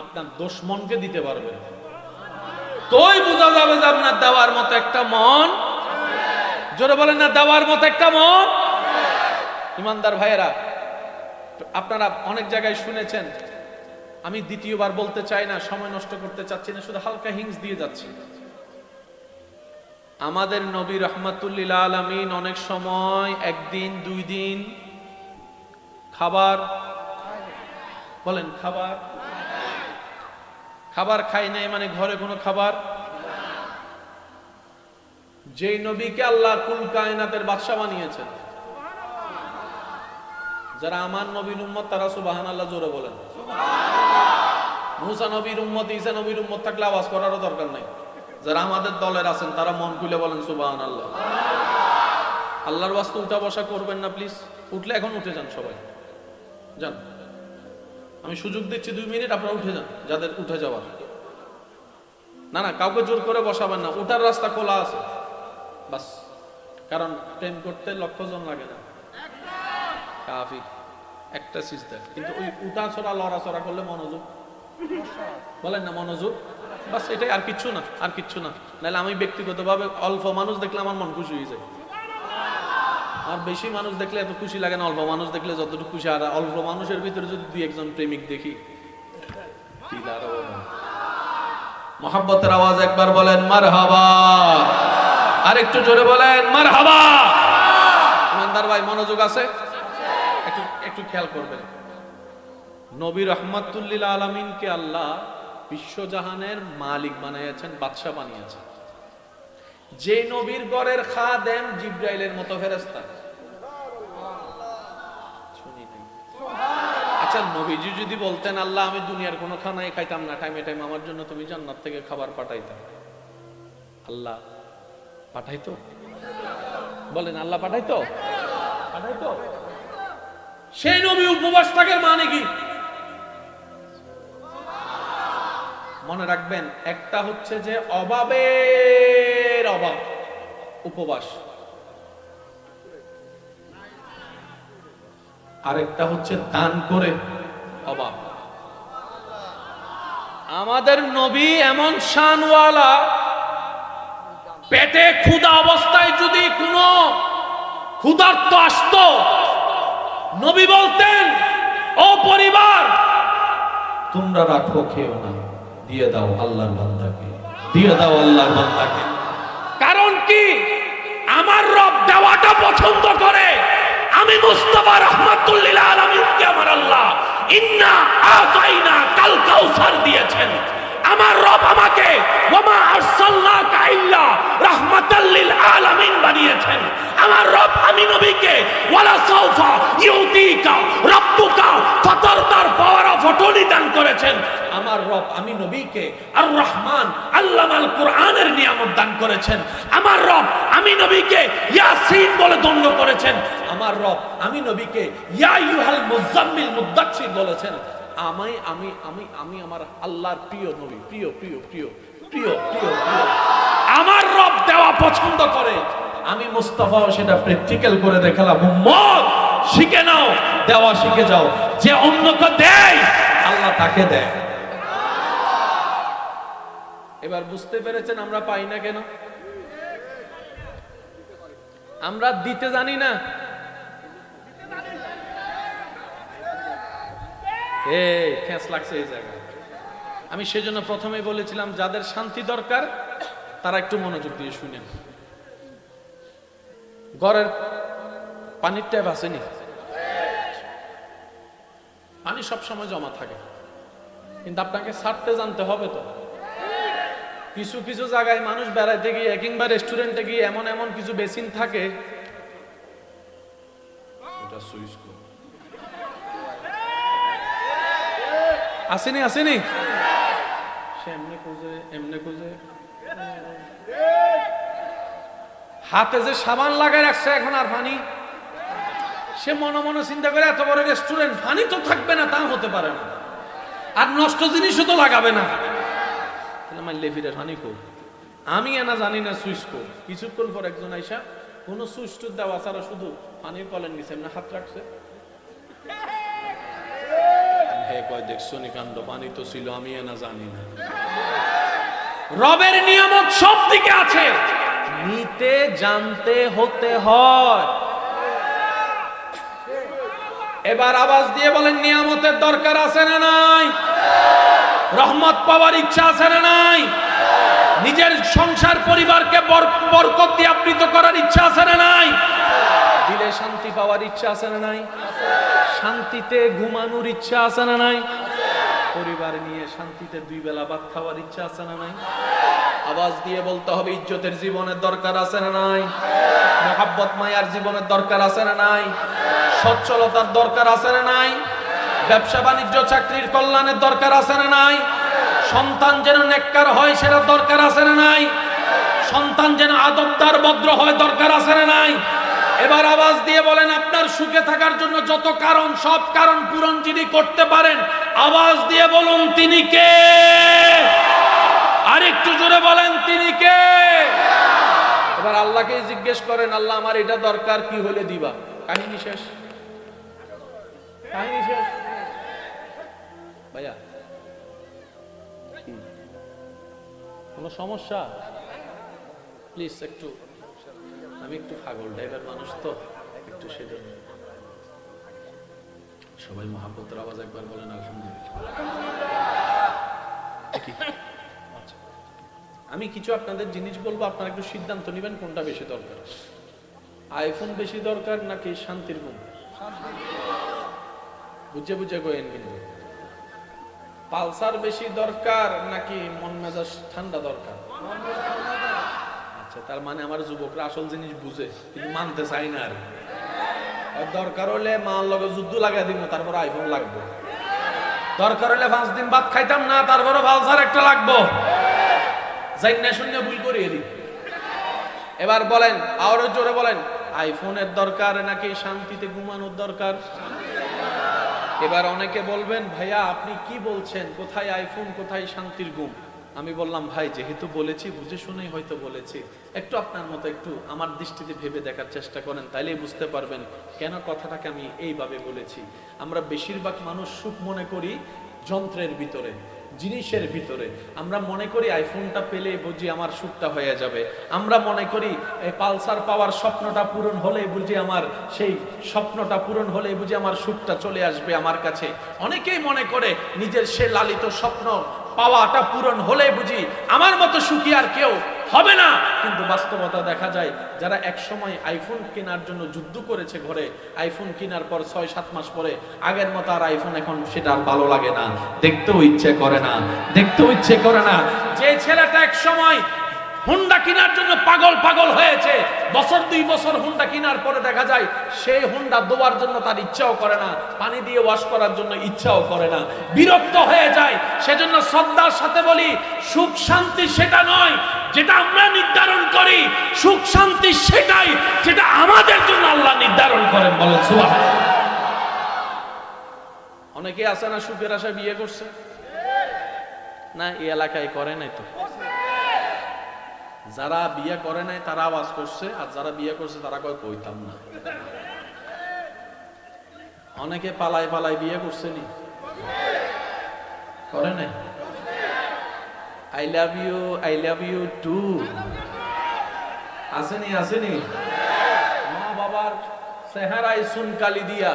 আপনার দুশ্মনকে দিতে পারবেন। তোই বোঝা যাবে যে আপনার দেওয়ার মতো একটা মন। জোরে বলেন না, দেওয়ার মতো একটা মন। ইমানদার ভাইয়েরা, আপনারা অনেক জায়গায় শুনেছেন, আমি দ্বিতীয়বার বলতে চাই না, সময় নষ্ট করতে চাচ্ছি না, শুধু হালকা হিংস দিয়ে যাচ্ছি। আমাদের নবী রহমাতুল্লিল আলমিন অনেক সময় একদিন, দুই দিন খাবার, বলেন খাবার খাবার খাই নাই মানে ঘরে কোনো খাবার? যেই নবীকে আল্লাহ কুল কায়নাতের বাদশা বানিয়েছেন। যারা আমার নবীর উম্মত, তারা সুবাহান আল্লাহ জোরে বলেন। মুসা নবীর উম্মত, ঈসা নবীর উম্মত থাকলে আওয়াজ করারও দরকার নাই। যারা আমাদের দলের আছেন, তারা মন খুলে বলেন সুবাহান আল্লাহ আল্লাহর বাস্তু উঠা বসা করবেন না, প্লিজ। উঠলে এখন উঠে যান সবাই। যান। আমি সুযোগ দিচ্ছি দুই মিনিট, আপনারা উঠে যান, যাদের উঠে যাওয়ার। না না, কাউকে জোর করে বসাবেন না, উঠার রাস্তা খোলা আছে। বাস, কারণ প্রেম করতে লক্ষ লাগে না। কাফি, একটা সিজদা কিন্তু ওই উঠা ছড়া লড়া চড়া করলে মনোযোগ। বলেন না, মনোযোগ? বাস, এটাই আর কিচ্ছু না, আর কিচ্ছু না। নাহলে আমি ব্যক্তিগতভাবে অল্প মানুষ দেখলে আমার মন খুশি হয়ে যায়। আর বেশি মানুষ দেখলে এত খুশি লাগে না, অল্প মানুষ দেখলে যতটুকু খুশি, আর অল্প মানুষের ভিতরে যদি দুই একজন প্রেমিক দেখি মহাব্বতের আওয়াজ একবার বলেন মার হাবা আর একটু জোরে বলেন মার হাবা ইমানদার ভাই, মনোযোগ আছে? একটু একটু খেয়াল করবেন। নবী রহমাতুল্লিল আলমিনকে আল্লাহ বিশ্বজাহানের মালিক বানিয়েছেন, বাদশাহ বানিয়েছেন। যে নবীর গড়ের খাদেম জিব্রাইলের মতো ফেরেস্তা শুনি নাই। আচ্ছা নবীজি যদি বলতেন, আল্লাহ, আমি দুনিয়ার কোনো খানায় খাইতাম না টাইমে টাইম আমার জন্য তুমি জান্নাত থেকে খাবার পাঠাইতাম আল্লাহ পাঠাইতো? বলেন, আল্লাহ পাঠাইতো? পাঠাইতো। সেই নবী উপবাস থাকে মানে কি? মনে রাখবেন, একটা হচ্ছে যে অভাবের অভাব, উপবাস। আরেকটা হচ্ছে দান করে। অভাব আমাদের নবী এমন শানওয়ালা, পেটে ক্ষুধা অবস্থায় যদি কোনো ক্ষুধার্ত আসতো, নবী বলতেন, ও পরিবার, তোমরা রাখো, খেও না, দিয়ে দাও আল্লাহর বান্দাকে, দিয়ে দাও আল্লাহর বান্দাকে। কারণ কি? আমার রব দেওয়াটা পছন্দ রহমাতুল্লিল আলামিনকে আমার আল্লাহ ইন্না আতাইনা, কাল কাউসার দিয়েছেন। আমার রব আমাকে ওমা আরসালনাকা ইল্লা রাহমাতাল লিল আলামিন বানিয়েছেন। আমার রব আমি নবীকে, ওয়ালা সাউফা ইউতিকা, রাব্বুকা ফাতারতার পাওয়ার অফ অটর্নি দান করেছেন। আমার রব, আমি নবীকে আর রহমান আল্লামাল কোরআনের নিয়ামত দান করেছেন। আমার রব, আমি নবীকে ইয়াসিন বলে দণ্ড করেছেন। আমার রব, আমি নবীকে ইয়া ইউহাল মুজাম্মিল মুদাচ্ছির বলেছেন। আমি আমি আমি আমি আমার আল্লাহর প্রিয় নবী, প্রিয় প্রিয় প্রিয় প্রিয় প্রিয় আমার রব দেওয়া পছন্দ করে। আমি মুস্তাফাও সেটা প্র্যাকটিক্যাল করে দেখালাম। উম্মত, শিখে নাও, দেওয়া শিখে যাও। যে অন্যকে দেয়, আল্লাহ তাকে দেয়। এবার বুঝতে পেরেছেন আমরা পাই না কেন? আমরা দিতে জানি না। আমি সেজন্য প্রথমে বলেছিলাম, যাদের শান্তি দরকার, তারা একটু মনোযোগ দিয়ে শুনেন। ঘরের পানির ট্যাপ আসেনি? পানি সব সময় জমা থাকে। কিন্তু আপনাকে ছাড়তে জানতে হবে তো। কিছু কিছু জায়গায় মানুষ বেড়াইতে গিয়ে কিংবা রেস্টুরেন্টে গিয়ে এমন এমন কিছু বেসিন থাকে ওটা সুইচ আসেনি আসেনি? সে এমনি খুঁজে এমনি খুঁজে। হাতে যে সাবান লাগাই রাখছে এখন আর পানি সে মনে মনে চিন্তা করে এত বড় রেস্টুরেন্ট পানি তো থাকবে না তা হতে পারে না। আর নষ্ট জিনিসও তো লাগাবে না। তাহলে আমার লেফিরে পানি কো? আমি এনা জানি না সুইচ কো। কিছুক্ষণ পর একজন আইসা, কোনো সুইচ টুচ দেওয়া ছাড়া শুধু পানির কলের নিচে এমনি হাত রাখছে। এবার আওয়াজ দিয়ে বলেন, নিয়ামতের দরকার আছে না নাই? রহমত পাওয়ার ইচ্ছা আছে না নাই? নিজের সংসার পরিবারকে বর- বরকত দিয়ে আবৃত করার ইচ্ছা আছে না নাই? দিলে শান্তি পাওয়ার ইচ্ছা আছে না নাই? শান্তিতে ঘুমানোর ইচ্ছা আছে না নাই? পরিবার নিয়ে শান্তিতে দুই বেলা ভাত খাওয়ার ইচ্ছা আছে না নাই? আওয়াজ দিয়ে বলতে হবে, ইজ্জতের জীবনের দরকার আছে না নাই? মোহাব্বত, মায়ার জীবনের দরকার আছে না নাই? সচ্ছলতার দরকার আছে না নাই? ব্যবসা বাণিজ্য, চাকরির কল্যাণের দরকার আছে না নাই? সন্তান যেন নেককার হয় সেটা দরকার আছে না নাই? সন্তান যেন আদবদার, ভদ্র হয় দরকার আছে না নাই? এবার আওয়াজ দিয়ে বলেন, আপনার সুখে থাকার জন্য যত কারণ, সব কারণ পূরণ যিনি করতে পারেন, আওয়াজ দিয়ে বলুন, তিনি কে? আরেকটু জোরে বলেন, তিনি কে? এবার আল্লাহকে জিজ্ঞেস করেন, আল্লাহ, আমার এটা দরকার, কি হলে দিবা? কাহিনী শেষ। কাহিনী শেষ। ভাইয়া। কোনো সমস্যা? প্লিজ একটু, আমি একটু পাগল টাইপের মানুষ তো, একটু সেজন্য। সবাই মহাপত্র আওয়াজ একবার বলেন। আমি কিছু আপনাদের জিনিস বলব, আপনারা একটু সিদ্ধান্ত নেবেন কোনটা বেশি দরকার। আইফোন বেশি দরকার নাকি শান্তির গুণ বুঝে বুঝে কইেন কিন্তু পালসার বেশি দরকার নাকি মন মেজাজ ঠান্ডা দরকার? আচ্ছা তার মানে আমার যুবকরা আসল জিনিস বুঝে, কিন্তু মানতে চাই না আর দরকার হলে মার লগে যুদ্ধ লাগাই দিব তারপর আইফোন লাগবে। দরকার হলে পাঁচ দিন ভাত খাইতাম না তারপরে পালসার একটা লাগবো। যাই না শূন্য ভুল করিয়ে দিই। এবার বলেন আরও জোরে বলেন আইফোনের দরকার নাকি শান্তিতে ঘুমানোর দরকার? এবার অনেকে বলবেন, ভাইয়া, আপনি কি বলছেন? কোথায় আইফোন, কোথায় শান্তির গুম আমি বললাম, ভাই, যেহেতু বলেছি, বুঝে শুনেই হয়তো বলেছি। একটু আপনার মতো একটু আমার দৃষ্টিতে ভেবে দেখার চেষ্টা করেন, তাইলেই বুঝতে পারবেন কেন কথাটাকে আমি এইভাবে বলেছি। আমরা বেশিরভাগ মানুষ সুখ মনে করি যন্ত্রের ভিতরে। জিনিসের ভিতরে। আমরা মনে করি আইফোনটা পেলে বুঝি আমার সুখটা হয়ে যাবে। আমরা মনে করি পালসার পাওয়ার স্বপ্নটা পূরণ হলে বুঝি আমার সেই স্বপ্নটা পূরণ হলে বুঝি আমার সুখটা চলে আসবে আমার কাছে। অনেকেই মনে করে নিজের সে লালিত স্বপ্ন পাওয়াটা পূরণ হলে বুঝি আমার মতো সুখী আর কেউ হবে না। কিন্তু বাস্তবতা দেখা যায়, যারা এক সময় আইফোন কেনার জন্য যুদ্ধ করেছে ঘরে আইফোন কেনার পর ছয়, সাত মাস পরে, আগের মতো আর আইফোন এখন সেটা আর ভালো লাগে না। দেখতেও ইচ্ছে করে না। দেখতেও ইচ্ছে করে না। যে ছেলেটা এক সময় হুন্ডা কেনার জন্য পাগল পাগল হয়েছে। বছর দুই বছর হুন্ডা কেনার পরে দেখা যায় সেই হুন্ডা দোয়ার জন্য তার ইচ্ছাও করে না, পানি দিয়ে ওয়াশ করার জন্য ইচ্ছাও করে না। বিরক্ত হয়ে যায়। সেজন্য শ্রদ্ধার সাথে বলি, সুখ শান্তি সেটা নয় যেটা আমরা নির্ধারণ করি। সুখ শান্তি সেটাই যেটা আমাদের জন্য আল্লাহ নির্ধারণ করেন বলেন সুবাহ অনেকে আছে না সুখের আশায় বিয়ে করছে? না, এই এলাকায় করে নাই তো। যারা বিয়ে করে নাই, তারা আওয়াজ করছে, আর যারা বিয়ে করছে, তারা কয়, কইতাম না। অনেকে পালাই পালাই বিয়ে করছে নি? করে নাই? I love you I love you too আসেনি আসেনি? মা বাবার চেহারায় সুনকালি দিয়া।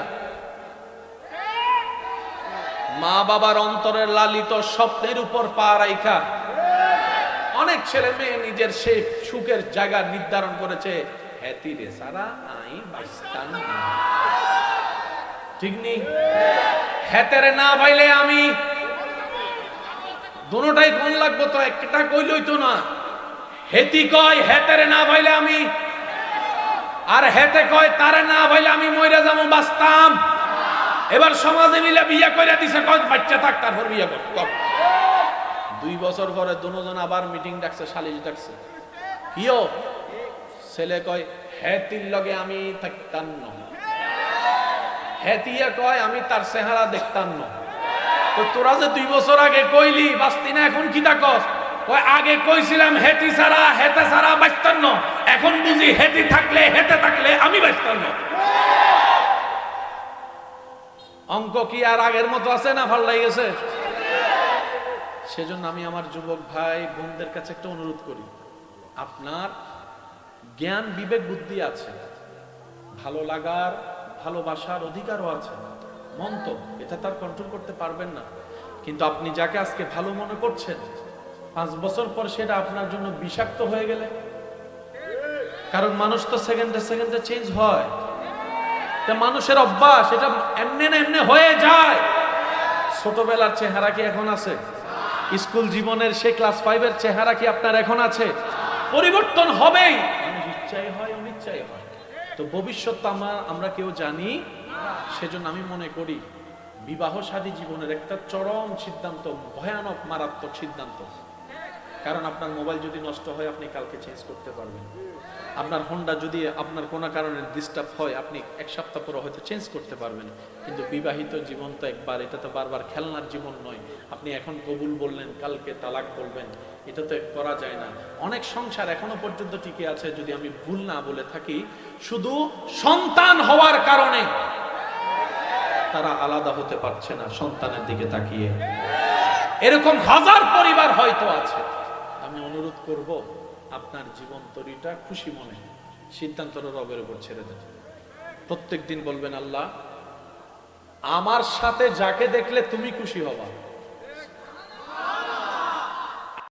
মা বাবার অন্তরের লালিত স্বপ্নের উপর পা রাইখা। অনেক ছেলে মেয়ে নিজের সেই সুখের জায়গা নির্ধারণ করেছে। আমি একটা না। কয় না আমি। আর হেতে কয়, তারে না ভাইলে আমি মইরা যাব বাঁচতাম। এবার সমাজে মিলে বিয়ে করে দিছে, কয়, বাচ্চা থাক, তারপর বিয়ে কর। দুই বছর পরে দুজন আবার মিটিং ডাকছে, সালিশ ডাকছে। কিও ছেলে কয়, হেতির লগে আমি থাকতাম না। হেতিয়া কয়, আমি তার চেহারা দেখতাম না। তোরা যে দুই বছর আগে কইলি, বাস্তি না, এখন কি ডাকস? কয়, আগে কইছিলাম হেতি ছাড়া, হেতে ছাড়া বাঁচতাম না। এখন বুঝি হেতি থাকলে, হেতে থাকলে আমি বাঁচতাম না। অঙ্ক কি আর আগের মতো আছে না ভালো গেছে সেজন্য আমি আমার যুবক ভাই, বোনদের কাছে একটা অনুরোধ করি। আপনার জ্ঞান, বিবেক, বুদ্ধি আছে। ভালো লাগার, ভালোবাসার অধিকারও আছে। মন তো, এটা তার কন্ট্রোল করতে পারবেন না। কিন্তু আপনি যাকে আজকে ভালো মনে করছেন, পাঁচ বছর পর সেটা আপনার জন্য বিষাক্ত হয়ে গেলে? কারণ মানুষ তো সেকেন্ডে সেকেন্ডে চেঞ্জ হয়। এটা মানুষের অভ্যাস, এটা এমনি না এমনি হয়ে যায়। ছোটবেলার চেহারা কি এখন আছে? স্কুল জীবনের সেই ক্লাস ফাইভের চেহারা কি আপনার এখন আছে? পরিবর্তন হবেই। ইচ্ছাই হয় অনিচ্ছাই হয়। তো ভবিষ্যৎ আমরা আমরা কেউ জানি, সেজন্য আমি মনে করি, বিবাহ সাদী জীবনের একটা চরম সিদ্ধান্ত, ভয়ানক মারাত্মক সিদ্ধান্ত। কারণ আপনার মোবাইল যদি নষ্ট হয়, আপনি কালকে চেঞ্জ করতে পারবেন। আপনার হোন্ডা যদি আপনার কোনো কারণে ডিস্টার্ব হয়, আপনি এক সপ্তাহ পরে হয়তো চেঞ্জ করতে পারবেন। কিন্তু বিবাহিত জীবন তো একবার, এটা তো বারবার খেলনার জীবন নয়। আপনি এখন কবুল বললেন, কালকে তালাক বলবেন, এটা তো করা যায় না। অনেক সংসার এখনও পর্যন্ত টিকে আছে, যদি আমি ভুল না বলে থাকি, শুধু সন্তান হওয়ার কারণে। তারা আলাদা হতে পারছে না, সন্তানের দিকে তাকিয়ে। এরকম হাজার পরিবার হয়তো আছে। আমি অনুরোধ করব আপনার জীবন তরিটা খুশি মনে সিদ্ধান্তটা রবের উপর ছেড়ে দেন। প্রত্যেক দিন বলবেন, আল্লাহ, আমার সাথে যাকে দেখলে তুমি খুশি হবা